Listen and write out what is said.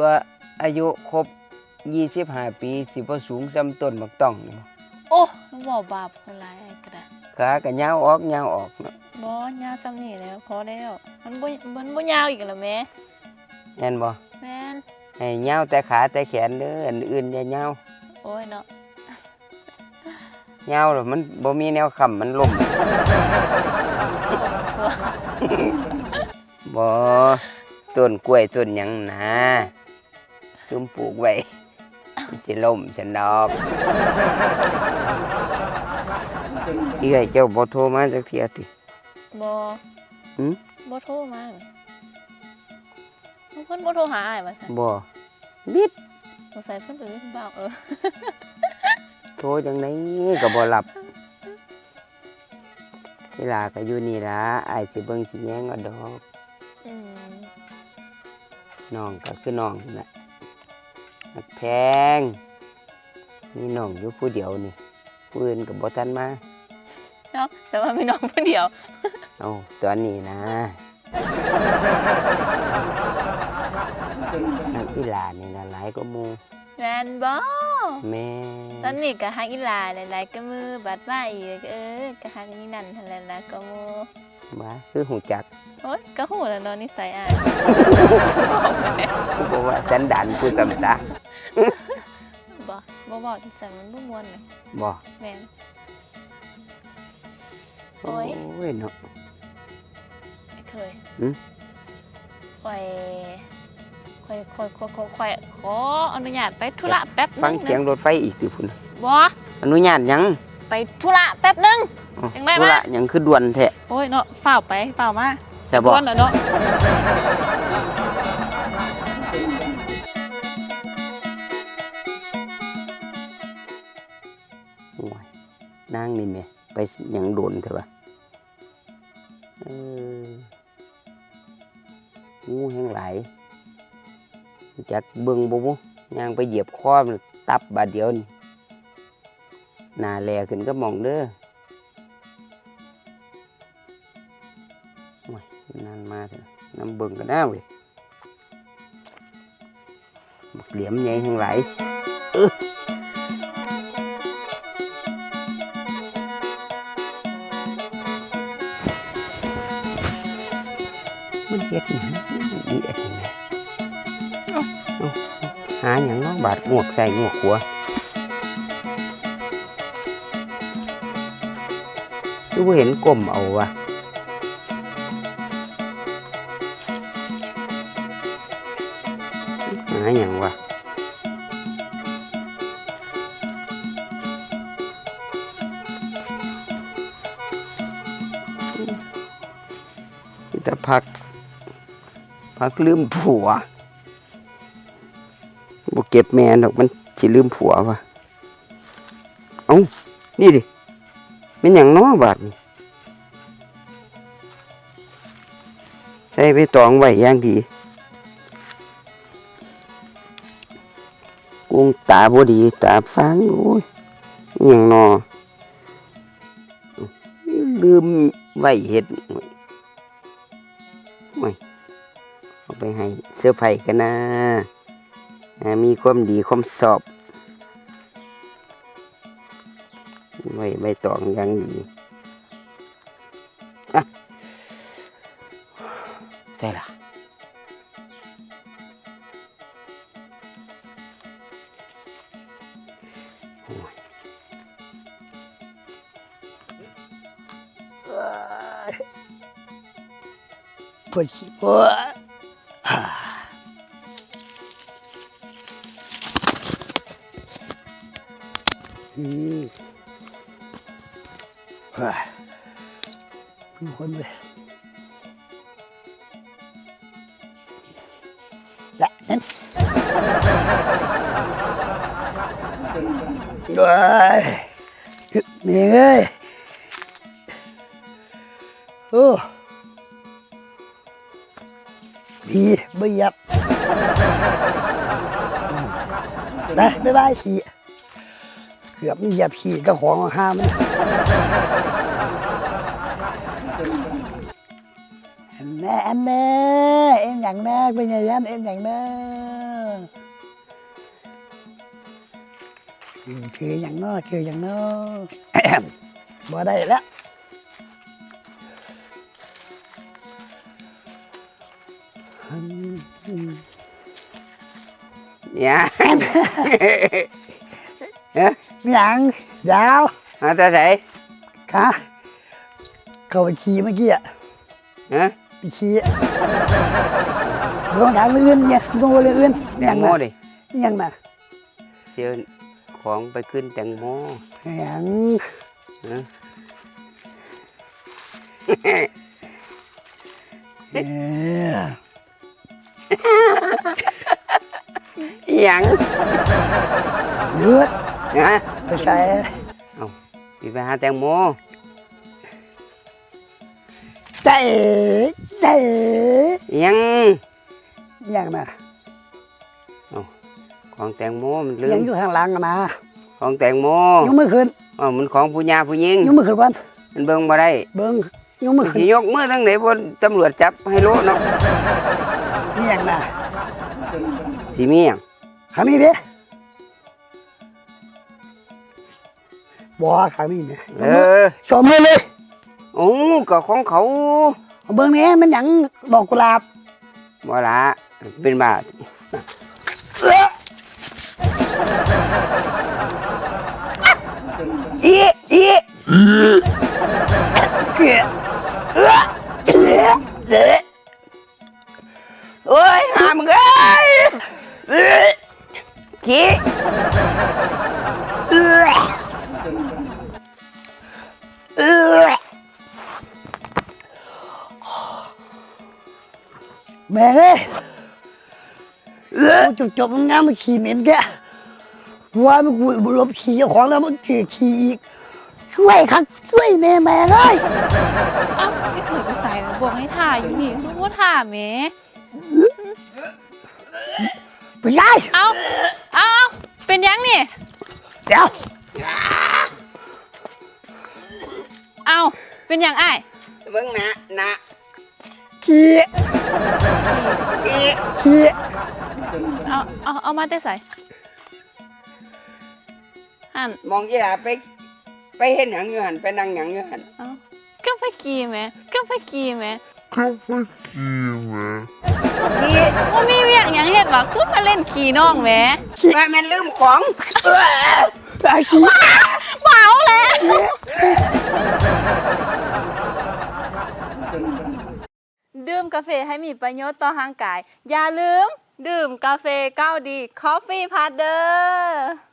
ล่ะฮะชัวอายุครบ25ปีสิบ่สูงซ้ำต้นบักต้องนี่บ่โอ้บอกบาปคนไรไอ้กระดาษขาก็ยาวออกยาวออกเนาะบอยาวซ้ำนี่แล้วพอแล้ว มันบ่มันบ่ยาวอีกแล้วแม่แม่นบ่แม่นให้ยาวแต่ขาแต่แขนเด้ออันอื่นอย่ายาวโอ้ยเนาะยาวแล้วมันบ่มีแนวค้ำมันล่ม บ่ต้นกล้วยต้นหยังนะ ซุมปลูกไว้มันสิล่มฉันดอกเอื้อยเจ้าบ่โทรมาจักเที่ยติบ่หืมบ่โทรมาแหมเพิ่นบ่โทรหาอ้ายว่าซั่นบ่บิดสงสัยเพิ่นเป็นผู้บ่าวเออ โทรจังไดก็บ่รับเวลาก็อยู่นี่ล่ะอ้ายสิเบิ่งสิแยงเอาดอกอืมน้องก็คือน้องนั่นแหละ หักแพงมีน้องอยู่ผู้เดียวนี่ผู้อื่นก็บ่ทันมาเนาะแต่ว่ามีน้องผู้เดียว เอาตอนนี้นะ นักกีฬานี่นะหลายก็มูแม่นบ่แม่ตอนนี้ก็ฮักอีหลาหลายๆก็มือบัดมาอีกเออก็ฮักนี่นั่นหั่นแหละละก็หมู่บ้าคือหูจักโอ๊ยก็ฮู้แล้วเนาะนิสัยอ้ายคือบอกว่าสันดานผู้สำสาบ่บ่บอกที่จังมันบ่ม่วนเลยบอกแม่นโอ้โอ้ยยเนาะไม่เคยหืมค่อย ค่อยค่อยค่อยค่อยค่อยขออนุญาตไปธุระแป๊บนึฟังงเสียงนะรถไฟอีกดิพุ่นบ่อนุญาตหยังไปธุระแป๊บนึงอ้าวจังได้ธุมาระหยังคือด่วนแท้โอ้ยเนาะฝ้าวไปฝ้าวมาใช่บอกวนแล้วเนาะโอ้ยนางนี่แม่ไปหยังโดนเถอะวะเอองูแห้งหลาย จักเบิ่งบ่บุย่างไปเหยียบคอมันตับบาดเดียวนี่หน้าแลขึ้นก็มองเด้อโอ้ยนานมาเถอะน้ำเบิ่งกันหน้าเว้ยบักเหลี่ยมใหญ่ทั้งหลายเออมันเฮ็ดหยังอีอันนี้แหม่เอ้าหาหยังน้องบาดงวกใส่งวกหัวคือบ่เห็นกลมเอาวะหาหยังวะแต่พัก พักลืมผัว บเก็บแม่ดอกมันสิลืมผัววะเอ้านี่ดิเป็นอย่างน้อบาดนี่ใส่ไปตองไว้อย่างดี กุ้งตาบดีตาฟางโอ้ยอย่างนอลืมไว้เห็ดโอ้ยโอ้ยเอาไปให้เสื้อร์ไผ่กันนะ มีความดีความสอบไว้ใบตองอยังดีอะได้ละโอ้ยเอ้ยปวดขี้ปวด อืมเฮ้ยมีคนเลยละนั่นเฮ้ยเมียเอ้ยโอ้ดีไม่ยับไปบ๊ายบายขี่ เกือบเหยียบขี่เจ้าของห้ามแน่อันแน่เอ็นอย่างแน่เป็นไงยันเอ็นอย่างแน่คืออย่างน้อคืออย่างน้อบ่ได้แล้วเนี่ย อย่างยาวเอาแต่ใส่ค่ะเข้าไปขี่เมื่อกี้อะฮะไปขี่ลองถามเรื่องอื่นเนี่ยลองเรื่องอื่นแตงโมดิยังน่ะเดี๋ยวของไปขึ้นแตงโมยังฮะเอออิหยังเลือด นะไปใส่พี่ไปหาแตงโมใจใจอิหยังยังน่ะของแตงโมมันลืยัมงอยู่ข้างหลังอะนะของแตงโมยังไม่ขึ้นอ๋อมันของผู้หญาผู้หญิงยังไม่ขึ้นวันมันเบิ่งบ่ได้เบิ้งยังไม่ขึ้นสิยกมือทั้งไหนบนตำรวจจับให้รู้เนาะนี่ยังน่ะสิมีหยังข้างนี้เด้ บ่ข้างนี้เนี่ยเออสองมือเลยโอ้ก็ของเขาเอาเบิ้งนี้มันหยังดอกกุหลาบบ่ละเป็นบาทเอ้ออี เอ้อแม่เอ้ยเอ้ยจบจบๆงามมันขี่เหม็นแกว่ามันกูบุรบขี่เจ้าของแล้วมันเกลียขี่อีก ช่วยครับช่วยแม่แม่เลย เอ้าไม่เคยไปใส่บอกให้ถ่ายอยู่นี่คือว่าถ่าแหมไปยายเอ้าเอ้าเป็นยังนี่ เดี๋ยว เอ้าเป็นยังไอ้ายเบิ่งหนะหนะขี่ขี้ขี่เอาเอาเอามาแต่ใส่หันมองอีหลาไป ไปเห็นหยังอยู่หันไปนั่งหยังอยู่หันเอ้าก็ไปกี่แหมก็ไปกี่แหมขี้ว่ามีเวียกหยังเฮ็ดวะคือมาเล่นขี่น้องแหมว่าแม่นลืมของเอ้ยไอ้ขี่เมาแล้ว ดื่มกาแฟให้มีประโยชน์ต่อร่างกาย อย่าลืม ดื่มกาแฟก้าวดี Coffee p a r t เดอร์